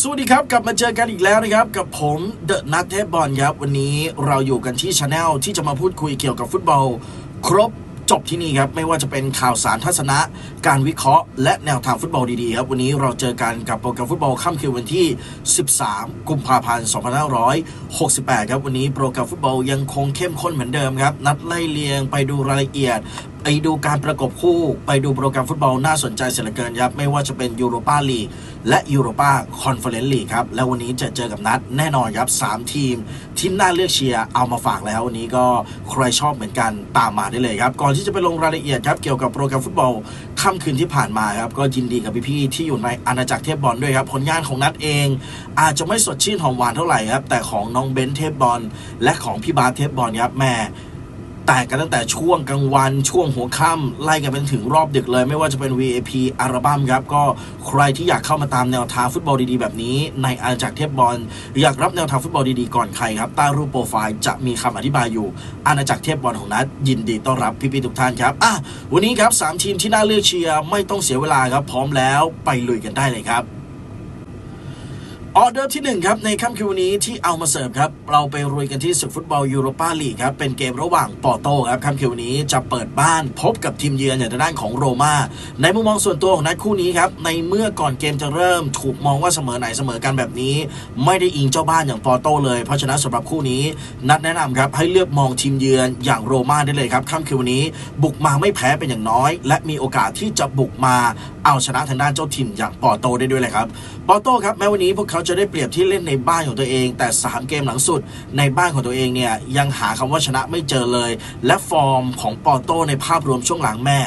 สวัสดีครับ กลับมาเจอกันอีกแล้วนะครับ กับผมเดอะนัทเทบอลครับ วันนี้เราอยู่กันที่ช anel ที่จะมาพูดคุยเกี่ยวกับฟุตบอล ครบจบที่นี่ครับ ไม่ว่าจะเป็นข่าวสารทัศนะ การวิเคราะห์ และแนวทางฟุตบอลดีๆครับ วันนี้เราเจอกันกับโปรแกรมฟุตบอลค่ำคืนวันที่ 13 กุมภาพันธ์ 2568 ครับ วันนี้โปรแกรมฟุตบอลยังคงเข้มข้นเหมือนเดิมครับ นัดไล่เลียงไปดูรายละเอียด ไปดูการประกบคู่ไปดูโปรแกรมฟุตบอลน่าสนใจเสียเหลือเกินครับ ไม่ว่าจะเป็นยูโรปาลีกและยูโรปาคอนเฟอเรนซ์ลีกครับ และวันนี้จะเจอกับนัดแน่นอนครับ 3 ทีม ที่น่าเลือกเชียร์เอามาฝากแล้ว วันนี้ก็ใครชอบเหมือนกันตามมาได้เลยครับ ก่อนที่จะไปลงรายละเอียดครับ เกี่ยวกับโปรแกรมฟุตบอลค่ำคืนที่ผ่านมาครับ ก็ยินดีกับพี่ๆที่อยู่ในอาณาจักรเทพบอลด้วยครับผลงานของนัดเอง อาจจะไม่สดชื่นหอมหวานเท่าไหร่ครับแต่ของน้องเบนเทพบอลและของพี่บาสเทพบอลครับแม่ แตกกันตั้งแต่ช่วงกลางวันช่วงหัวค่ำไล่กันเป็นถึงรอบดึกเลย ไม่ว่าจะเป็น VAP อัลบั้มครับ ก็ใครที่อยากเข้ามาตามแนวทางฟุตบอลดีๆ แบบนี้ ในอาณาจักรเทพบอล อยากรับแนวทางฟุตบอลดีๆ ก่อนใครครับ ใต้รูปโปรไฟล์จะมีคำอธิบายอยู่ อาณาจักรเทพบอลของนัดยินดีต้อนรับพี่ๆทุกท่านครับอะวันนี้ครับสามทีมที่น่าเลือกเชียร์ไม่ต้องเสียเวลาครับพร้อมแล้วไปลุยกันได้เลยครับ ออเดอร์ที่ 1 ครับ ในค่ำคืนวันนี้ที่เอามาเสิร์ฟครับ เราไปรุยกันที่ศึกฟุตบอลยูโรปาลีกครับ เป็นเกมระหว่างปอร์โตครับค่ำคืนวันนี้จะเปิดบ้านพบกับทีมเยือนอย่างด้านของโรมาในมุมมองส่วนตัวของนัดคู่นี้ครับ ในเมื่อก่อนเกมจะเริ่มถูกมองว่าเสมอไหนเสมอกันแบบนี้ ไม่ได้อิงเจ้าบ้านอย่างปอร์โตเลย เพราะฉะนั้นสำหรับคู่นี้ นัดแนะนำครับให้เลือกมองทีมเยือนอย่างโรมาได้เลยครับค่ำคืนวันนี้ บุกมาไม่แพ้เป็นอย่างน้อย และมีโอกาสที่จะบุกมาเอาชนะทางด้านเจ้าถิ่นอย่างปอร์โตได้ด้วยเลยครับปอร์โตครับแม้วันนี้พวกเขาจะได้เปรียบที่เล่นในบ้านของตัวเอง แต่ 3 เกมหลังสุดในบ้านของตัวเองเนี่ยยังหาคำว่าชนะไม่เจอเลย และฟอร์มของปอร์โตในภาพรวมช่วงหลังแม่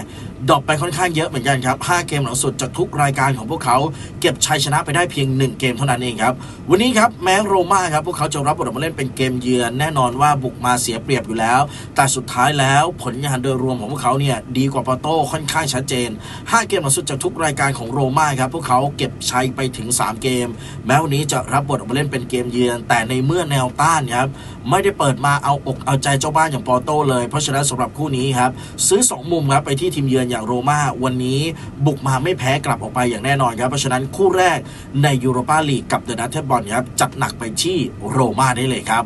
ดรอปไปค่อนข้างเยอะเหมือนกันครับ 5 เกมหลังสุดจากทุกรายการของพวกเขา เก็บชัยชนะไปได้เพียง 1 เกมเท่านั้นเองครับ วันนี้ครับแม้โรม่าครับ พวกเขาจะรับบทมาเล่นเป็นเกมเยือนแน่นอนว่าบุกมาเสียเปรียบอยู่แล้ว แต่สุดท้ายแล้วผลงานโดยรวมของพวกเขาเนี่ยดีกว่าปอร์โตค่อนข้างชัดเจน 5 เกมหลังสุดจากทุกรายการของโรม่าครับพวกเขาเก็บชัยไปถึง 3 เกม แม้วันนี้จะรับบทมาเล่นเป็นเกมเยือน แต่ในเมื่อแนวต้านครับไม่ได้เปิดมาเอาอกเอาใจเจ้าบ้านอย่างปอร์โตเลยเพราะฉะนั้นสำหรับคู่นี้ครับซื้อ 2 มุมครับไปที่ทีมเยือนอนอย่างโรม่าวันนี้บุกมาไม่แพ้กลับออกไปอย่างแน่นอนครับ เพราะฉะนั้นคู่แรกในยูโรปาลีกกับเดอะนัทเทบอลครับจัดหนักไปที่โรม่าได้เลยครับ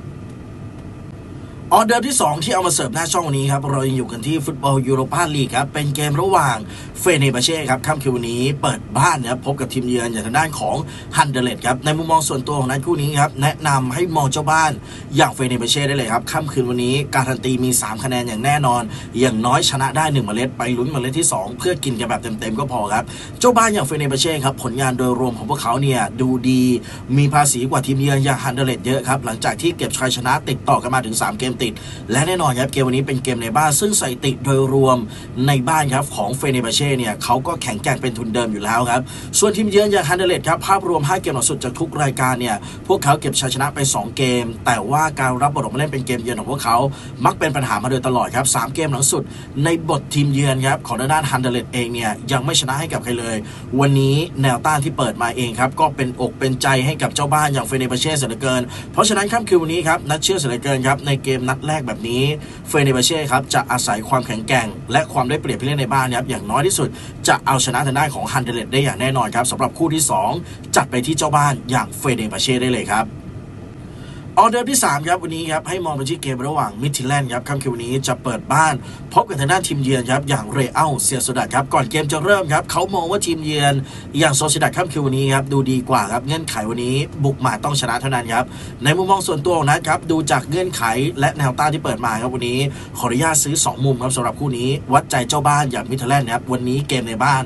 ออเดอร์ที่ 2 ที่เอามาเสิร์ฟหน้าช่องวันนี้ครับ เรายังอยู่กันที่ฟุตบอลยูโรปาลีกครับ เป็นเกมระหว่างเฟเนบาเช่ครับค่ำคืนวันนี้เปิดบ้านนะครับพบกับทีมเยือนอย่างทางด้านของฮันเดเลตครับ ในมุมมองส่วนตัวของนัดคู่นี้ครับ แนะนำให้มองเจ้าบ้านอย่างเฟเนบาเช่ได้เลยครับค่ำคืนวันนี้การันตีมี 3 คะแนนอย่างแน่นอน อย่างน้อยชนะได้ 1 เมล็ดไปลุ้นเมล็ดที่ 2 เพื่อกินกันแบบเต็มๆก็พอครับเจ้าบ้านอย่างเฟเนบาเช่ครับผลงานโดยรวมของพวกเขาเนี่ยดูดีมีภาษีกว่าทีมเยือนอย่างฮันเดเลตเยอะครับหลังจากที่เก็บชัยชนะติดต่อกันมาถึง 3 เกมติด และแน่นอนครับเกมวันนี้เป็นเกมในบ้านซึ่งสถิติโดยรวมในบ้านครับของเฟเนบาเช่เนี่ยเขาก็แข็งแกร่งเป็นทุนเดิมอยู่แล้วครับส่วนทีมเยือนอย่างฮันเดเลตครับภาพรวม 5 เกมหลังสุดจากทุกรายการเนี่ยพวกเขาเก็บชัยชนะไป 2 เกม แต่ว่าการรับบทออกมาเล่นเป็นเกมเยือนของพวกเขา มักเป็นปัญหามาโดยตลอดครับ3เกมหลังสุด ในบททีมเยือนครับของทางด้านฮันเดเลตเองเนี่ยยังไม่ชนะให้กับใครเลย วันนี้แนวต้านที่เปิดมาเองครับก็เป็นอกเป็นใจให้กับเจ้าบ้านอย่างเฟเนบาเช่เสียเหลือเกิน เพราะฉะนั้นค่ำคืนวันนี้ครับนัดเชื่อเสียเหลือเกินครับในเกมนัดแรกแบบนี้เฟเนบาเช่ครับจะอาศัยความแข็งแกร่ง และความได้เปรียบผู้เล่นในบ้านครับอย่างน้อยที่สุด จะเอาชนะทางด้านของฮันเดเลตได้อย่างแน่นอนครับสำหรับคู่ที่ 2 จัดไปที่เจ้าบ้านอย่างเฟเนบาเช่ได้เลยครับ ออเดอร์ที่ 3 ครับ วันนี้ครับ ให้มองไปที่เกมระหว่างมิดทิแลนด์ครับค่ำคืนวันนี้จะเปิดบ้าน พบกับทางด้านทีมเยือนครับ อย่างเรอัลเซียโซดัดครับ ก่อนเกมจะเริ่มครับเขามองว่าทีมเยือน อย่างโซซิดัดค่ำคืนวันนี้ครับ ดูดีกว่าครับ เงื่อนไขวันนี้ บุกมาต้องชนะเท่านั้นครับ ในมุมมองส่วนตัวของนัดครับ ดูจากเงื่อนไขและแนวต้านที่เปิดมาครับวันนี้ ขออนุญาตซื้อ 2 มุมครับสำหรับคู่นี้ วัดใจเจ้าบ้านอย่างมิดทิแลนด์ครับวันนี้เกมในบ้าน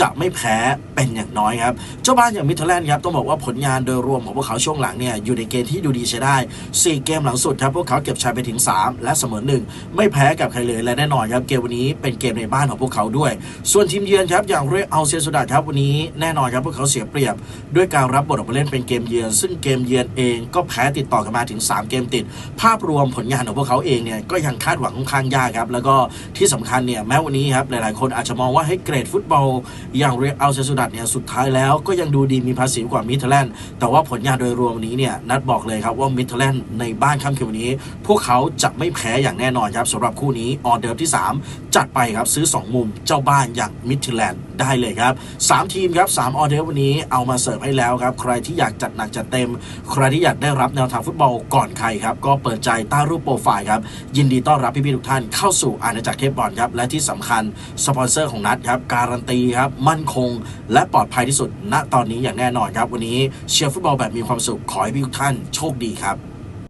จะไม่แพ้เป็นอย่างน้อยครับ เจ้าบ้านอย่างมิทเทอร์แลนด์ครับต้องบอกว่าผลงานโดยรวมของพวกเขาช่วงหลังเนี่ยอยู่ในเกณฑ์ที่ดูดีใช้ได้ 4 เกมหลังสุดครับพวกเขาเก็บชัยไปถึง 3 และเสมอหนึ่งไม่แพ้กับใครเลยและแน่นอนครับเกมวันนี้เป็นเกมในบ้านของพวกเขาด้วย ส่วนทีมเยือนครับอย่างเรอัลเซียสุดาครับวันนี้แน่นอนครับพวกเขาเสียเปรียบ ด้วยการรับบทออกมาเล่นเป็นเกมเยือน ซึ่งเกมเยือนเองก็แพ้ติดต่อกันมาถึง 3 เกมติด ภาพรวมผลงานของพวกเขาเองเนี่ยก็ยังคาดหวังค่อนข้างยากครับแล้วก็ที่สำคัญเนี่ยแม้วันนี้ครับหลายๆ คนอาจจะมองว่าให้เกรดฟุตบอลอย่างเรอัลเซซูดัตเนี่ยสุดท้ายแล้วก็ยังดูดีมีภาษีกว่ามิทเทลแลนด์แต่ว่าผลงานโดยรวมนี้เนี่ยนัดบอกเลยครับว่ามิทเทลแลนด์ในบ้านค่ำคืนวันนี้ พวกเขาจะไม่แพ้อย่างแน่นอนครับสำหรับคู่นี้ออเดอร์ที่ 3 จัดไปครับซื้อ 2 มุมเจ้าบ้านอย่างมิทเทลแลนด์ได้เลยครับสามทีมครับสามออเดอร์วันนี้เอามาเสิร์ฟให้แล้วครับ ใครที่อยากจัดหนักจัดเต็ม ใครที่อยากได้รับแนวทางฟุตบอลก่อนใครครับ ก็เปิดใจใต้รูปโปรไฟล์ครับ ยินดีต้อนรับพี่ๆทุกท่านเข้าสู่อาณาจักรเทพบอลครับ และที่สำคัญสปอนเซอร์ของนัดครับ การันตีครับ มั่นคง และปลอดภัยที่สุดณตอนนี้อย่างแน่นอนครับวันนี้เชียร์ฟุตบอลแบบมีความสุขขอให้พี่ทุกท่านโชคดีครับ